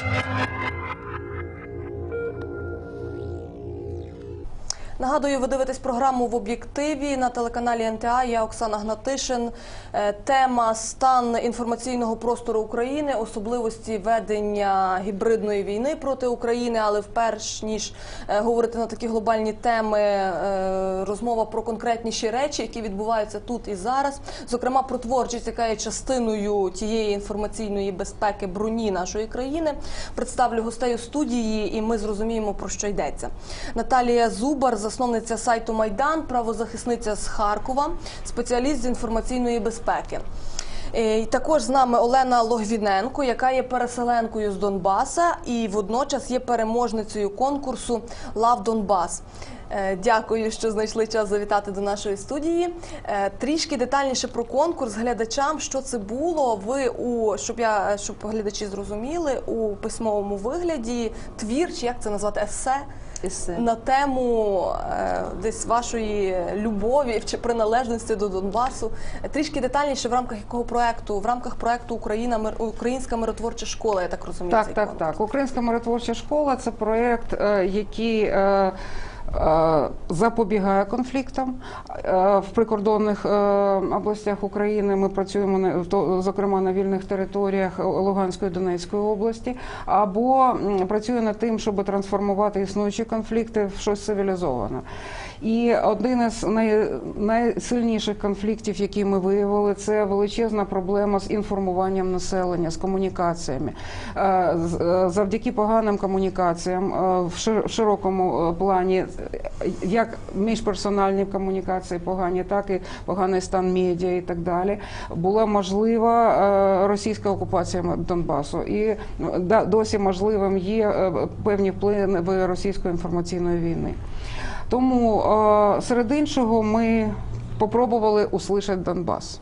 Thank you. Нагадую, ви дивитесь програму в об'єктиві на телеканалі НТА. Я Оксана Гнатишин. Е, Тема стан інформаційного простору України, особливості ведення гібридної війни проти України. Але вперш ніж е, говорити на такі глобальні теми, е, розмова про конкретніші речі, які відбуваються тут і зараз. Зокрема, про творчість, яка є частиною тієї інформаційної безпеки броні нашої країни. Представлю гостей у студії, і ми зрозуміємо про що йдеться. Наталія Зубар, засновниця сайту Майдан, правозахисниця з Харкова, спеціаліст з інформаційної безпеки. Е, і Також з нами Олена Логвіненко, яка є переселенкою з Донбаса і водночас є переможницею конкурсу Лав Донбас. Е, Дякую, що знайшли час завітати до нашої студії. Е, Трішки детальніше про конкурс глядачам, що це було. Ви у щоб я щоб глядачі зрозуміли у письмовому вигляді твір, чи як це назвати есе Есе. на тему е, десь вашої любові чи приналежності до Донбасу. Трішки детальніше в рамках якого проекту, в рамках проекту Україна мир- Українська миротворча школа. Я так розумію. Так, цей так, конкурс. так. Українська миротворча школа це проект, е, який е, запобігає конфліктам Е, в прикордонних е, областях України. Ми працюємо зокрема на вільних територіях Луганської Донецької області, або працює над тим, щоб трансформувати існуючі конфлікти в щось цивілізоване. І один із най, найсильніших конфліктів, які ми виявили, це величезна проблема з інформуванням населення, з комунікаціями. Е, е, Завдяки поганим комунікаціям е, в широкому плані, як міжперсональні комунікації погані, так і поганий стан медіа і так далі, була можлива російська окупація Донбасу. І досі можливим є певні впливи російської інформаційної війни. Тому е, серед іншого ми попробували услышати Донбас.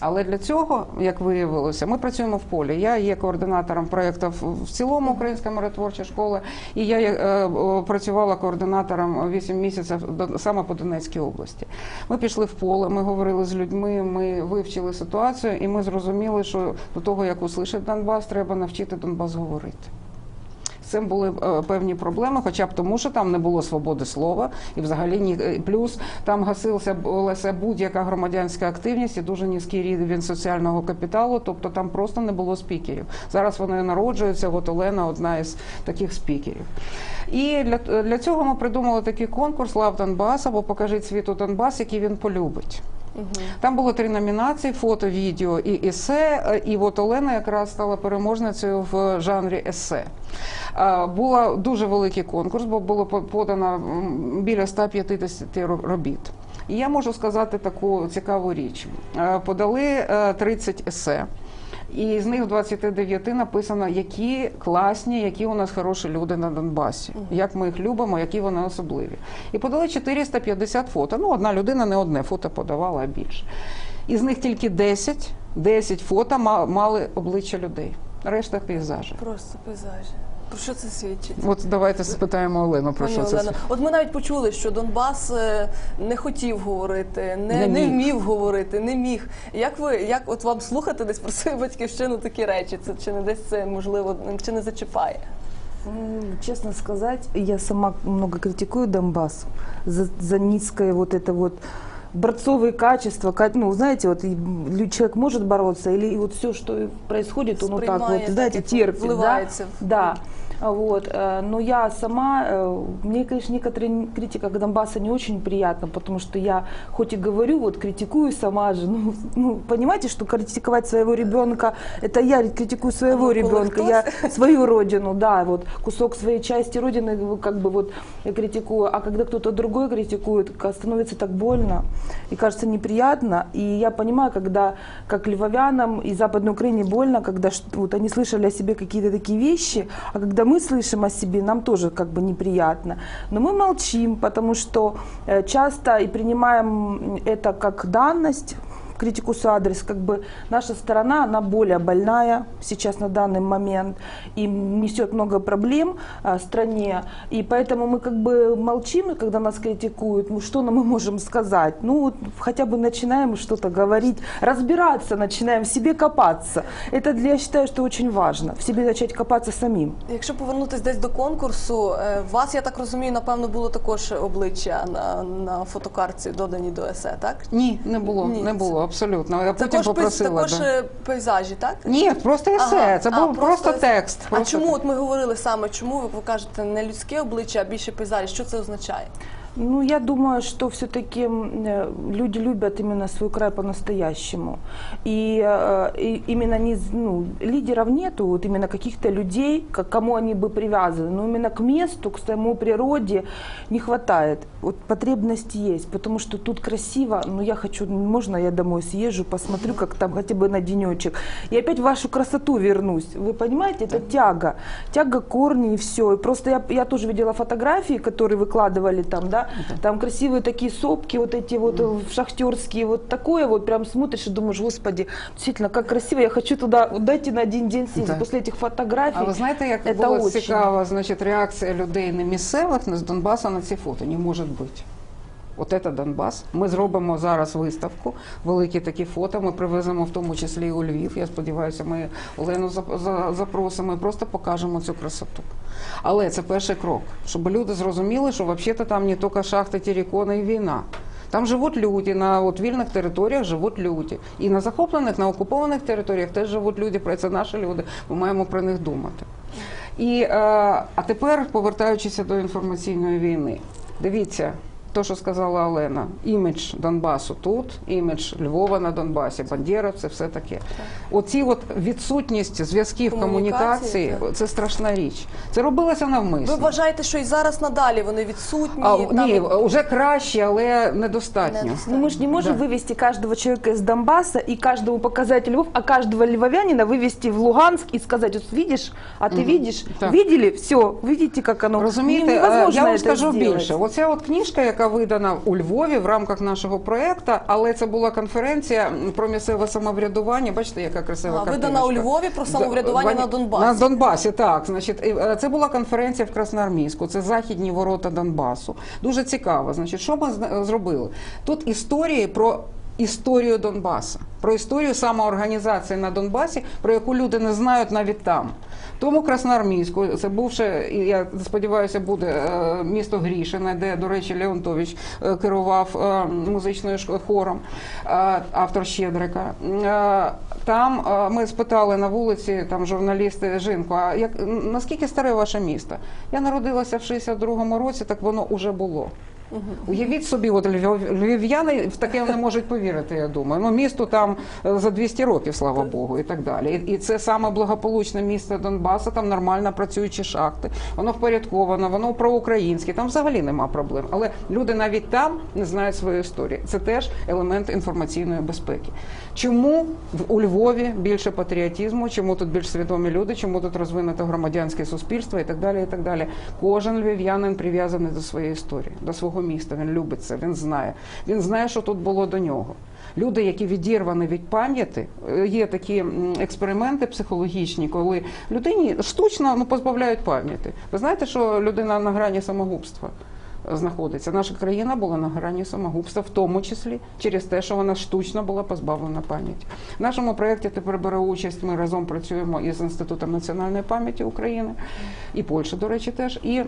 Але для цього, як виявилося, ми працюємо в полі. Я є координатором проєкту в в цілому Українська миротворча школа, і я е, е, працювала координатором 8 місяців до- саме по Донецькій області. Ми пішли в поле, ми говорили з людьми, ми вивчили ситуацію, і ми зрозуміли, що до того, як услышать Донбас, треба навчити Донбас говорити. Цим були е, певні проблеми, хоча б тому, що там не було свободи слова, і взагалі ні е, плюс там гасилася лише будь-яка громадянська активність і дуже низький рівень соціального капіталу. Тобто там просто не було спікерів. Зараз вони народжуються. От Олена одна із таких спікерів. І для, для цього ми придумали такий конкурс Лав Донбас або покажіть світу Донбас, який він полюбить. Там було три номінації: фото, відео і есе. Е, І от Олена якраз стала переможницею в жанрі есе. Е, Була дуже великий конкурс, бо було подано біля 150 ро- робіт. І я можу сказати таку цікаву річ: Е, подали е, 30 есе. І з них в 29 написано, які класні, які у нас хороші люди на Донбасі, як ми їх любимо, які вони особливі. І подали 450 фото. Ну, одна людина не одне фото подавала, а більше. Із них тільки 10, 10 фото мали обличчя людей. Решта пейзажі. Просто пейзажі. Про що це свідчить? От давайте спитаємо Олену про Пані що це. Олено, от ми навіть почули, що Донбас е, не хотів говорити, не, Не не, вмів говорити, не міг. Як ви, як от вам слухати десь про свою батьківщину такі речі? Це чи не десь це можливо, чи не зачіпає? М, Честно сказать, я сама много критикую Донбасс за, за низкое вот это вот борцовые качества, ка- ну, знаете, вот человек может бороться, или вот все, что происходит, он вот так вот, знаете, терпит, да? Да. Вот. э, Но я сама, э, мне, конечно, некоторые критика Донбасса не очень приятна, потому что я хоть и говорю, вот критикую сама же, ну, ну понимаете, что критиковать своего ребенка, это я критикую своего Ну, ребенка, я свою родину, да, вот кусок своей части родины как бы вот я критикую, а когда кто-то другой критикует, становится так больно и кажется неприятно, и я понимаю, когда как львовянам и Западной Украине больно, когда вот они слышали о себе какие-то такие вещи, а когда мы слышим о себе, нам тоже как бы неприятно. Но мы молчим, потому что э, часто и принимаем это как данность, критикус адрес, как бы наша сторона, она более больная сейчас на данный момент и несет много проблем а, стране. И поэтому мы как бы молчим, когда нас критикуют. Ну, что нам мы можем сказать? Ну, вот хотя бы начинаем что-то говорить, разбираться начинаем, в себе копаться. Это для, я считаю, что очень важно, в себе начать копаться самим. Якщо повернутися десь до конкурсу, е, у вас, я так розумію, напевно, було також обличчя на, на фотокартці додані до есе, так? Ні, не було, Ні, не це- було Абсолютно. Я потім Також, попросила. також да. е, пейзажі, так? Ні, просто есе. Ага, Це а, був просто, есе. текст. А просто чому от ми говорили саме, чому ви кажете не людське обличчя, а більше пейзажі? Що це означає? Ну, я думаю, что все-таки люди любят именно свой край по-настоящему. И, э, и именно не, ну, лидеров нету, вот именно каких-то людей, к кому они бы привязаны. Но именно к месту, к самой природе не хватает. Вот потребность есть, потому что тут красиво. Но я хочу, можно я домой съезжу, посмотрю, как там хотя бы на денечек. И опять в вашу красоту вернусь. Вы понимаете, это тяга. Тяга корни и все. И просто я, я тоже видела фотографии, которые выкладывали там, да, там красивые такие сопки, вот эти вот э, шахтерские, вот такое вот прям смотришь и думаешь, господи, действительно, как красиво, я хочу туда, вот дайте на один день съездить. Да. После этих фотографий. А ви знаєте, як Це була очень. цікава значить, реакція людей не місцевих, не з Донбасу на ці фото? Не може бути. От це Донбас. Ми зробимо зараз виставку, великі такі фото. Ми привеземо в тому числі і у Львів. Я сподіваюся, ми Олену за- запросимо і просто покажемо цю красоту. Але це перший крок, щоб люди зрозуміли, що взагалі там не тільки шахти, терикони і війна. Там живуть люди, на от вільних територіях живуть люди. І на захоплених, на окупованих територіях теж живуть люди. Про це наші люди. Ми маємо про них думати. І, е, а тепер, повертаючися до інформаційної війни, дивіться То, що сказала Олена, імідж Донбасу тут, імідж Львова на Донбасі, Бандєровці, все таке. Оці от відсутність зв'язків Комунікації, комунікації, це страшна річ. Це робилося навмисно. Ви вважаєте, що і зараз надалі вони відсутні? А, там- ні, вже краще, але недостатньо. Недостатньо. Ну, мы же не можем Да. вывести каждого человека из Донбасса и каждому показать Львов, а каждого львовянина вывести в Луганск и сказать, вот видишь, а ты видишь, Так. видели, все, видите, как оно. Розумієте, Не- е, невозможно я вам это скажу сделать. більше. Оця от книжка, яка видана у Львові в рамках нашого проекту, але це була конференція про місцеве самоврядування. Бачите, яка красива А, видана у. Львові про самоврядування Да, на Донбасі. На Донбасі, так. Значить, е, це була конференція в Красноармійську, це західні ворота Донбасу. Дуже цікаво. Значить, що ми зна- зробили? Тут історії про. Історію Донбаса, про історію самоорганізації на Донбасі, про яку люди не знають навіть там. Тому Красноармійську, це бувше, я сподіваюся, буде е, місто Грішине, де, до речі, Леонтович е, керував е, музичною хором, автор Щедрика. Там ми спитали на вулиці там журналісти Жінку, а як наскільки старе ваше місто? Я народилася в 62-му році, так воно уже було. Уявіть собі, от львів- львів'яни в таке не можуть повірити, я думаю. Ну, місто там е, за 200 років, слава Богу, і так далі. І, і це саме благополучне місто Донбасу, там нормально працюючі шахти, воно впорядковано, воно проукраїнське, там взагалі нема проблем. Але люди навіть там не знають своєї історії. Це теж елемент інформаційної безпеки. Чому у Львові більше патріотизму, чому тут більш свідомі люди, чому тут розвинуто громадянське суспільство і так далі. і так далі. Кожен львів'янин прив'язаний до своєї історії, до свого міста. Він любить це, він знає. Він знає, що тут було до нього. Люди, які відірвані від пам'яті, е, є такі експерименти психологічні, коли людині штучно ну, позбавляють пам'яті. Ви знаєте, що людина на грані самогубства знаходиться. Наша країна була на грані самогубства, в тому числі через те, що вона штучно була позбавлена пам'яті. В нашому проєкті тепер бере участь. Ми разом працюємо із Інститутом національної пам'яті України і Польщі, до речі, теж. І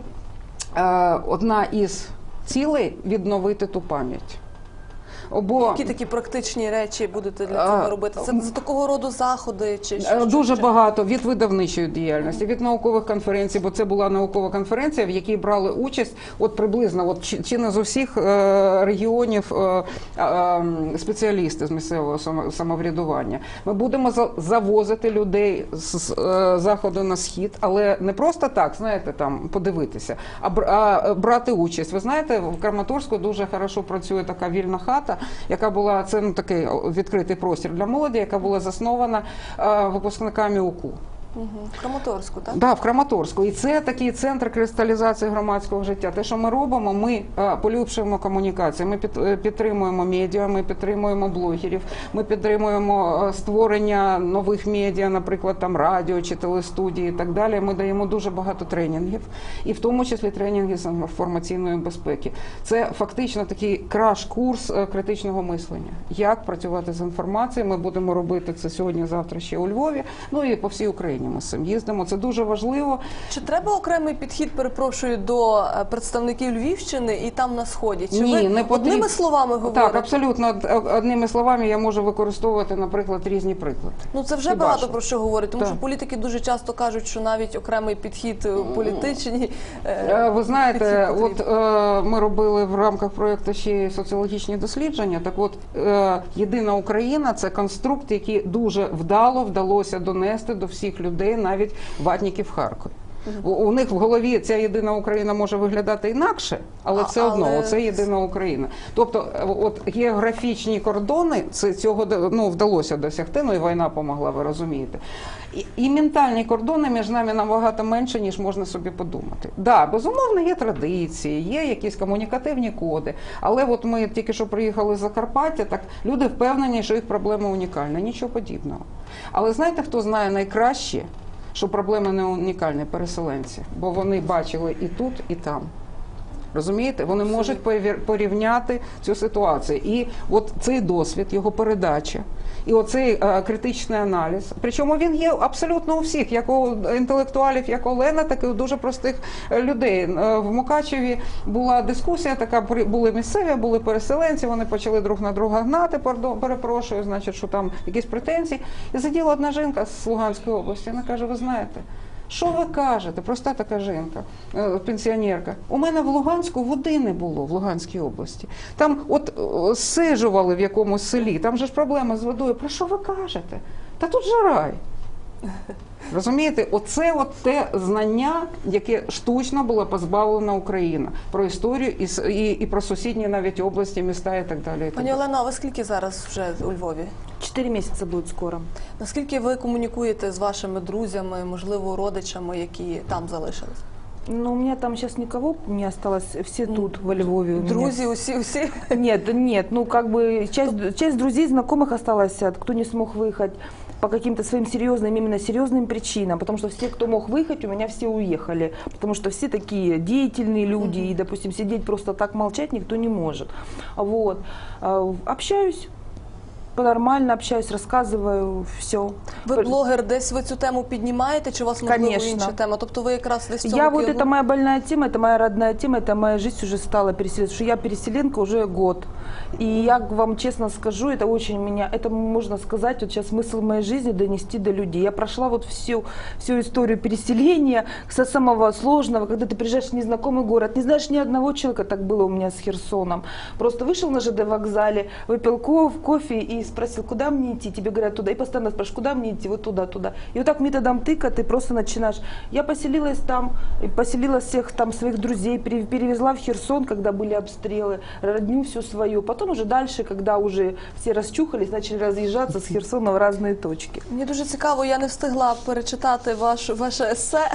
е, одна із цілей відновити ту пам'ять. Обо Які такі практичні речі будете для цього робити? Це за такого роду заходи чи Е, що? Дуже що- багато від видавничої діяльності, від наукових конференцій, бо це була наукова конференція, в якій брали участь от приблизно от чи, чи не з усіх е, регіонів е, е, спеціалісти з місцевого самоврядування. Ми будемо за- завозити людей з, з е, заходу на схід, але не просто так, знаєте, там подивитися, а, а брати участь. Ви знаєте, в Краматорську дуже хорошо працює така вільна хата, яка була це ну такий відкритий простір для молоді, яка була заснована е, випускниками УКУ. Угу. Краматорську, так? Да, в Краматорську. І це такий центр кристалізації громадського життя. Те, що ми робимо, ми е, поліпшуємо комунікації. Ми під, е, підтримуємо медіа, ми підтримуємо блогерів, ми підтримуємо е, створення нових медіа, наприклад, там радіо чи телестудії і так далі. Ми даємо дуже багато тренінгів, і в тому числі тренінги з інформаційної безпеки. Це фактично такий краш-курс критичного мислення. Як працювати з інформацією? Ми будемо робити це сьогодні, завтра ще у Львові. Ну і по всій Україні ми з цим їздимо. Це дуже важливо. Чи треба окремий підхід, перепрошую, до е, представників Львівщини і там на сході? Чи Ні, ви не потрібно. одними словами говорите? Так, абсолютно одними словами я можу використовувати, наприклад, різні приклади. Ну це вже Хіба багато що? про що говорить, тому Так. що політики дуже часто кажуть, що навіть окремий підхід е, політичний. е, Ви знаєте, от е, ми робили в рамках проєкту ще соціологічні дослідження. Так, от е, єдина Україна це конструкт, який дуже вдало вдалося донести до всіх людей, навіть ватників Харкові. У, у них в голові ця єдина Україна може виглядати інакше, але А- одно але- це єдина Україна. Тобто, е, от географічні кордони, це цього ну, вдалося досягти. Ну і війна помогла, ви розумієте. І, і ментальні кордони між нами набагато менше, ніж можна собі подумати. Да, безумовно, є традиції, є якісь комунікативні коди. Але от ми тільки що приїхали з Закарпаття, так люди впевнені, що їх проблема унікальна. Нічого подібного. Але знаєте, хто знає найкраще, що проблема не унікальні переселенці, бо вони бачили і тут, і там. Розумієте, вони можуть порівняти цю ситуацію. І от цей досвід, його передача, і оцей е, критичний аналіз. Причому він є абсолютно у всіх, як у інтелектуалів, як Олена, так і у дуже простих е, людей. Е, В Мукачеві була дискусія, така були місцеві, були переселенці. Вони почали друг на друга гнати. перепрошую, значить, що там якісь претензії. І заділа одна жінка з Луганської області. Вона каже: Ви знаєте. Що ви кажете? Проста така жінка, е, пенсіонерка. У мене в Луганську води не було в Луганській області. Там от е, сижували в якомусь селі, там же ж проблема з водою. Про що ви кажете? Та тут же рай. Розумієте, оце от те знання, яке штучно була позбавлена Україна про історію і, і, і про сусідні навіть області, міста і так далі. І так Пані. Олено, а ви скільки зараз вже у Львові? Четыре месяца будет скоро. Наскільки ви комунікуєте з вашими друзями, можливо, родичами, які там залишились? Ну, у меня там сейчас никого не осталось, все тут, во Львове. у меня. Друзі, усі, усі. Нет, нет, ну как бы часть, часть друзей, знакомых осталась, а кто не смог выехать по каким-то своим серьезным, именно серьезным причинам, потому что все, кто мог выехать, у меня все уехали, потому что все такие деятельные люди, и, допустим, сидеть просто так молчать никто не может. Вот. А, Общаюсь, нормально общаюсь, рассказываю, все. Ви блогер, десь ви цю тему піднімаєте, чи у вас можливо Конечно. інша тема? Тобто ви якраз десь в цьому Я вот керунку? это моя больная тема, это моя родная тема, это моя жизнь уже стала переселенцем. Что я переселенка уже год. И я вам честно скажу, это очень меня, это можно сказать, вот сейчас смысл моей жизни донести до людей. Я прошла вот всю, всю историю переселения, со самого сложного, когда ты приезжаешь в незнакомый город, не знаешь ни одного человека, так было у меня с Херсоном. Просто вышел на ЖД вокзале, выпил ко- кофе и спросил, куда мне идти? Тебе говорят туда. И постоянно спрашиваешь, куда мне идти? Вот туда, туда. И вот так методом тыка ты просто начинаешь. Я поселилась там, поселила всех там своих друзей, пере- перевезла в Херсон, когда были обстрелы, родню всю свою. Потом уже дальше, когда уже все расчухались, начали разъезжаться с Херсона в разные точки. Мені дуже цікаво, я не встигла перечитати ваш, ваше есе.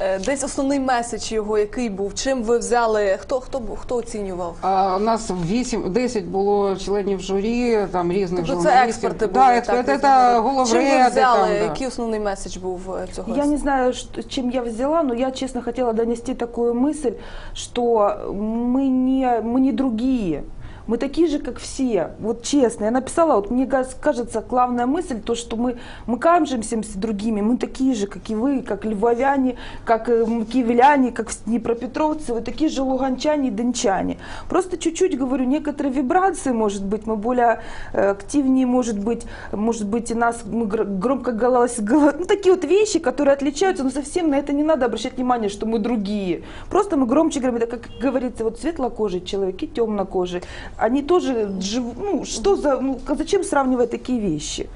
Е, Десь основний меседж його, який був, чим ви взяли, хто, хто, був- хто оцінював? А у нас 8, 10 було членів журі, там різних Тобто це журналістів. експерти були. да, так, експерти, різного це роду. головреди. Чим ви взяли, там, да. який основний меседж був е, цього? Я есе? не знаю, что- чем я взяла, но я честно хотела донести такую мысль, что мы не, мы не другие. Мы такие же, как все. Вот честно. Я написала, вот мне ка- кажется, главная мысль, то, что мы, мы кажемся с другими, мы такие же, как и вы, как львовяне, как э, киевляне, как днепропетровцы, вы такие же луганчане и дончане. Просто чуть-чуть, говорю, некоторые вибрации, может быть, мы более э, активнее, может быть, может быть, и нас мы гр- громко голос, голо- ну, такие вот вещи, которые отличаются, но совсем на это не надо обращать внимание, что мы другие. Просто мы громче говорим, это, как говорится, вот светлокожий человек и темнокожий. Они тоже ну, что за, ну, зачем сравнивать такие вещи?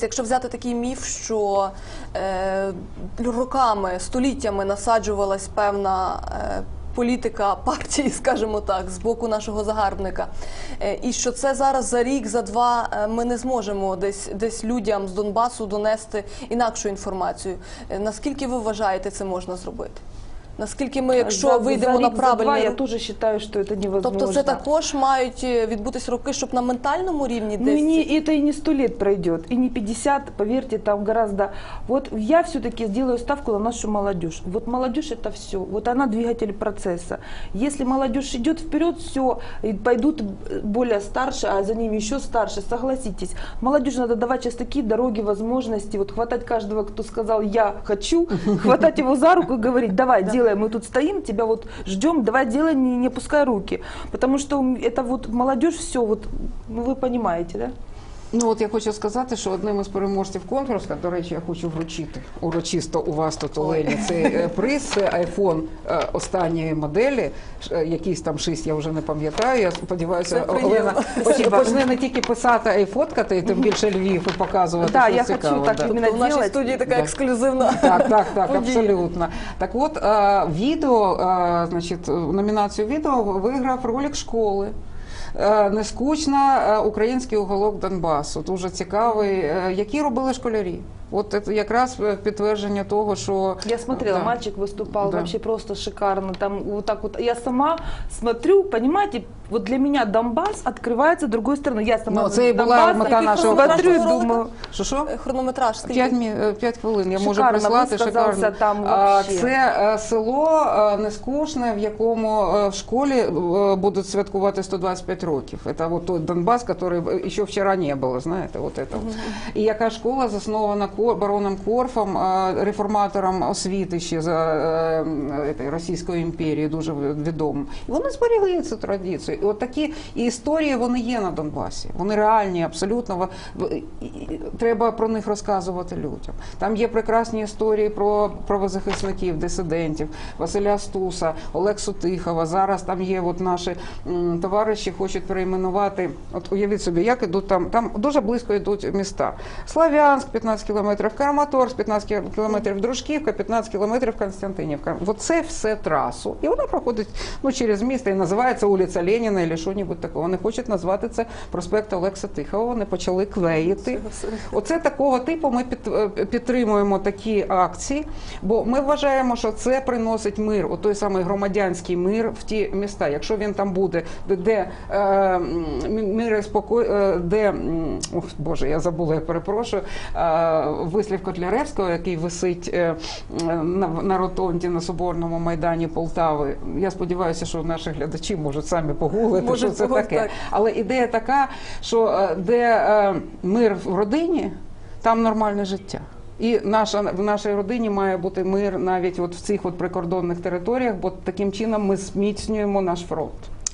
Якщо взяти такий міф, що е, роками, століттями насаджувалась певна е, політика партії, скажімо так, з боку нашого загарбника. Е, І що це зараз за рік, за два е, ми не зможемо десь десь людям з Донбасу донести інакшу інформацію. Е, Наскільки ви вважаєте, це можна зробити? Наскільки ми, якщо За- вийдемо за на рік, за два правильний я рух- тоже считаю, что это невозможно. Тобто це також мають е, відбутись роки, щоб на ментальному рівні Ну, десь и не, это и не сто лет пройдет, и не 50, поверьте, там гораздо... Вот я все-таки сделаю ставку на нашу молодежь. Вот молодежь это все, вот она двигатель процесса. Если молодежь идет вперед, все, и пойдут более старше, а за ними еще старше, согласитесь. Молодежи надо давать сейчас такие дороги, возможности, вот хватать каждого, кто сказал «я хочу», хватать его за руку и говорить «давай, делай, мы тут стоим, тебя вот ждем, давай делай, не, не опускай руки». Потому что это вот молодежь все, вот, ну вы понимаете, да? Ну от я хочу сказати, що одним із переможців конкурсу, до речі, я хочу вручити урочисто у вас тут Олені цей е, приз. Це iPhone е, останньої моделі, ш- е, якийсь там шість, я вже не пам'ятаю. Я сподіваюся. Олена поч- почне не тільки писати, а й фоткати, і тим більше Львів і показувати. Да, що я цікаво, хочу так да. Тобто в нашій студії така Да. ексклюзивна Так, так, так, абсолютно. Так от, відео, значить, номінацію відео виграв ролик школи. Е, Нескучна е, український уголок Донбасу. Дуже цікавий. Е, Які робили школярі? От це якраз е, підтвердження того, що Я смотрела, Да. мальчик выступал Да. вообще просто шикарно. Там вот так вот. Я сама смотрю, понимаете, вот для меня Донбасс открывается с другой стороны. Я сама Ну, с це і була Донбасса мета який нашого смотрю и нашого ролика? думаю, що що? хронометраж. Скільки? П'ять мі- е, п'ять хвилин. Я можу Шикарно, прислати висказався шикарно. там А, вообще. Це е, село е, Нескучне, в якому е, в школі е, будуть святкувати 125 років. Це от той Донбас, який ще вчора не було, знаєте, от це. от. І яка школа заснована Кор- бароном Корфом, е, реформатором освіти ще за е, Російської імперії, дуже відомим. І вони зберегли цю традицію. І от такі історії вони є на Донбасі. Вони реальні, абсолютно. Треба про них розказувати людям. Там є прекрасні історії про правозахисників, дисидентів, Василя Стуса, Олег Сутихова. Зараз там є от наші товариші, хочуть перейменувати. От уявіть собі, як ідуть там. Там дуже близько йдуть міста. Слав'янськ 15 кілометрів, Краматорськ 15 кілометрів, Дружківка 15 кілометрів, Константинівка. От це все трасу. І вона проходить ну, через місто і називається вулиця Леніна або що-небудь такого. Вони хочуть назвати це проспект Олекса Тихого. Вони почали клеїти. Оце такого типу ми під, е, підтримуємо такі акції, бо ми вважаємо, що це приносить мир, от той самий громадянський мир в ті міста. Якщо він там буде, де, е, мир спокій, е, де ох, Боже, я забула, я перепрошую. Е, вислів Котляревського, який висить е, на, на ротонді на Соборному майдані Полтави. Я сподіваюся, що наші глядачі можуть самі погуглити, Можуть що це погуглити, таке. так. Але ідея така, що е, де е, мир в родині, там нормальне життя. І наша в нашій родині має бути мир навіть от в цих от прикордонних територіях, бо таким чином ми зміцнюємо наш фронт.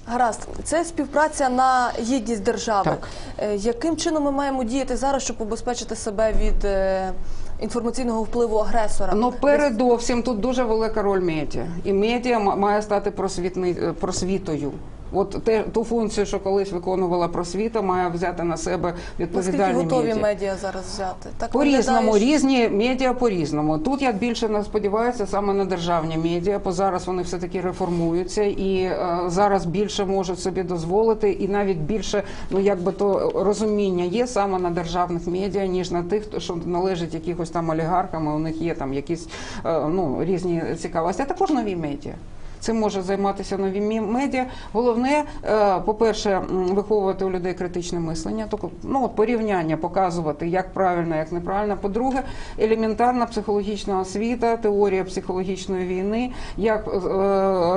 Гаразд, це співпраця на гідність держави. Так. Е, Яким чином ми маємо діяти зараз, щоб убезпечити себе від е, інформаційного впливу агресора? Ну передовсім тут дуже велика роль медіа, і медіа ма- має стати просвітний е, просвітою. От те ту функцію, що колись виконувала просвіта, має взяти на себе Наскільки відповідальні готові медіа. медіа зараз взяти? Так По різному, різні медіа по різному. Тут я більше сподіваюся саме на державні медіа, бо зараз вони все таки реформуються і е, зараз більше можуть собі дозволити, і навіть більше ну якби то розуміння є саме на державних медіа, ніж на тих, що належить якихось там олігархам. і У них є там якісь е, ну різні цікавості. А також нові медіа. Цим може займатися нові медіа. Головне, е, по-перше, виховувати у людей критичне мислення, тобто ну, порівняння, показувати, як правильно, як неправильно. По-друге, елементарна психологічна освіта, теорія психологічної війни, як е,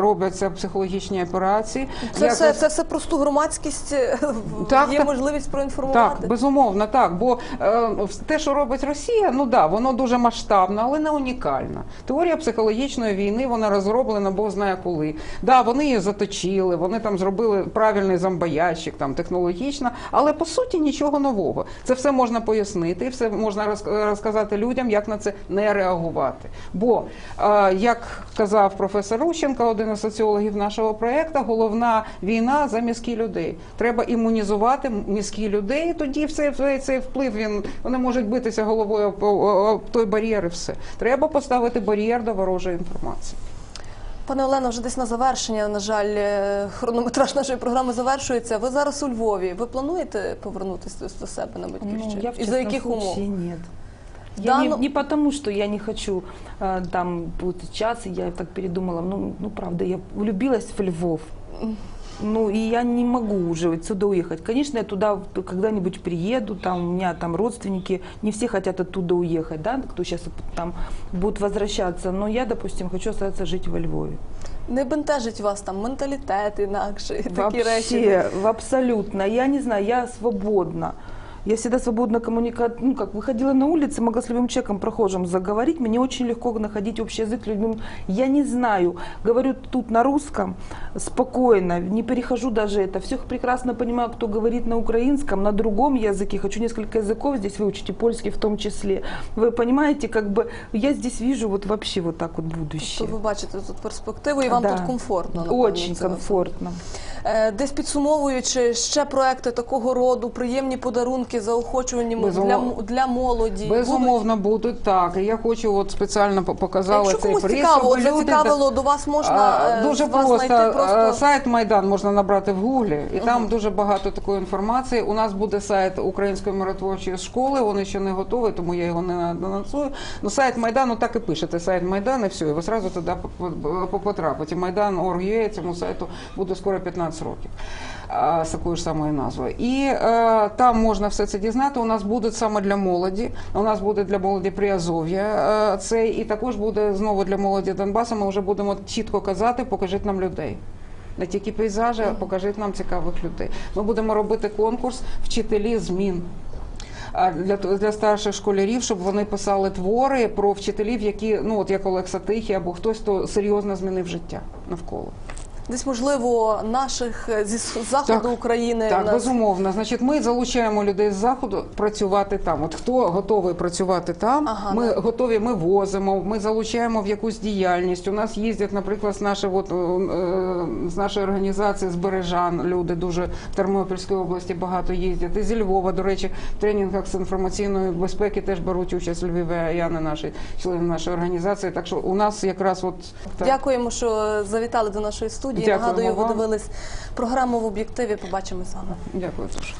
робляться психологічні операції. Це як все, це все просту громадськість е, Так, є так. можливість проінформувати. Так, безумовно, так. Бо те, що робить Росія, ну да, воно дуже масштабно, але не унікально. Теорія психологічної війни вона розроблена, Бог знає коли. Да, вони її заточили, вони там зробили правильний зомбоящик, там технологічно, але по суті нічого нового. Це все можна пояснити, все можна роз- розказати людям, як на це не реагувати. Бо, як казав професор Рущенко, один із соціологів нашого проекту, головна війна за мізки людей. Треба імунізувати мізки людей, тоді все, цей вплив він вони можуть битися головою об той бар'єр і все. Треба поставити бар'єр до ворожої інформації. Пане Олено, вже десь на завершення, на жаль, е, хронометраж нашої програми завершується. Ви зараз у Львові. Ви плануєте повернутися до себе на Ну, батьківщину? я в І за яких умов? Ні. нет. Да, Я не, ну- не потому, что я не хочу э, там бути час, я так передумала, ну, ну правда, я влюбилась в Львов. Ну, и я не могу уже отсюда уехать. Конечно, я туда когда-нибудь приеду, там у меня там родственники, не все хотят оттуда уехать, да, кто сейчас там будут возвращаться, но я, допустим, хочу остаться жить во Львове. Не бентежить вас там менталітет інакший, такі речі. Вообще, в абсолютно. Я не знаю, я свободна. Я всегда свободно коммуникать, ну, как выходила на улице, могла с любым человеком прохожим заговорить, мне очень легко находить общий язык людьми. Я не знаю, говорю тут на русском спокойно, не перехожу даже это, все прекрасно понимаю, кто говорит на украинском, на другом языке, хочу несколько языков здесь выучить, и польский в том числе. Вы понимаете, как бы я здесь вижу вот вообще вот так вот будущее. То ви бачите тут перспективу, і вам Да. тут комфортно. напевно, Очень це ви- комфортно. Е, Десь підсумовуючи ще проекти такого роду, приємні подарунки, заохочувальні м- Безумов- для, для молоді. Безумовно, будуть так. І я хочу от спеціально показала Якщо цей комусь приз, цікаво, люди- зацікавило, до вас можна А, е, дуже вас просто, знайти Е, просто. сайт Майдан можна набрати в гуглі, і там дуже багато такої інформації. У нас буде сайт Української миротворчої школи. Він ще не готовий, тому я його не анонсую. Ну сайт Майдану так і пишете. Сайт Майдан, і все, і ви зразу туди по- по- потрапите. Майдан.org.ua, цьому сайту буде скоро 15 років. З такою ж самою назвою, і е, там можна все це дізнати. У нас буде саме для молоді. У нас буде для молоді Приазов'я е, цей, і також буде знову для молоді Донбасу. Ми вже будемо чітко казати, покажіть нам людей. Не тільки пейзажі, а покажіть нам цікавих людей. Ми будемо робити конкурс вчителі змін. Для, для старших школярів, щоб вони писали твори про вчителів, які ну от як Олекса Тихий або хтось, хто серйозно змінив життя навколо. Десь можливо наших е, зі заходу Так, України Так, нас безумовно. Значить, ми залучаємо людей з заходу працювати там. От хто готовий працювати там, Ага, ми да. готові, ми возимо, ми залучаємо в якусь діяльність. У нас їздять, наприклад, з нашої, от, е, з нашої організації з Бережан люди дуже в Тернопільській області багато їздять. І зі Львова, до речі, в тренінгах з інформаційної безпеки теж беруть участь львів'яни наші члени нашої організації. Так що у нас якраз от так. Дякуємо, що завітали до нашої студії. Дякуємо Нагадую, ви вам. дивились програму в об'єктиві. Побачимо з вами. Дякую дуже.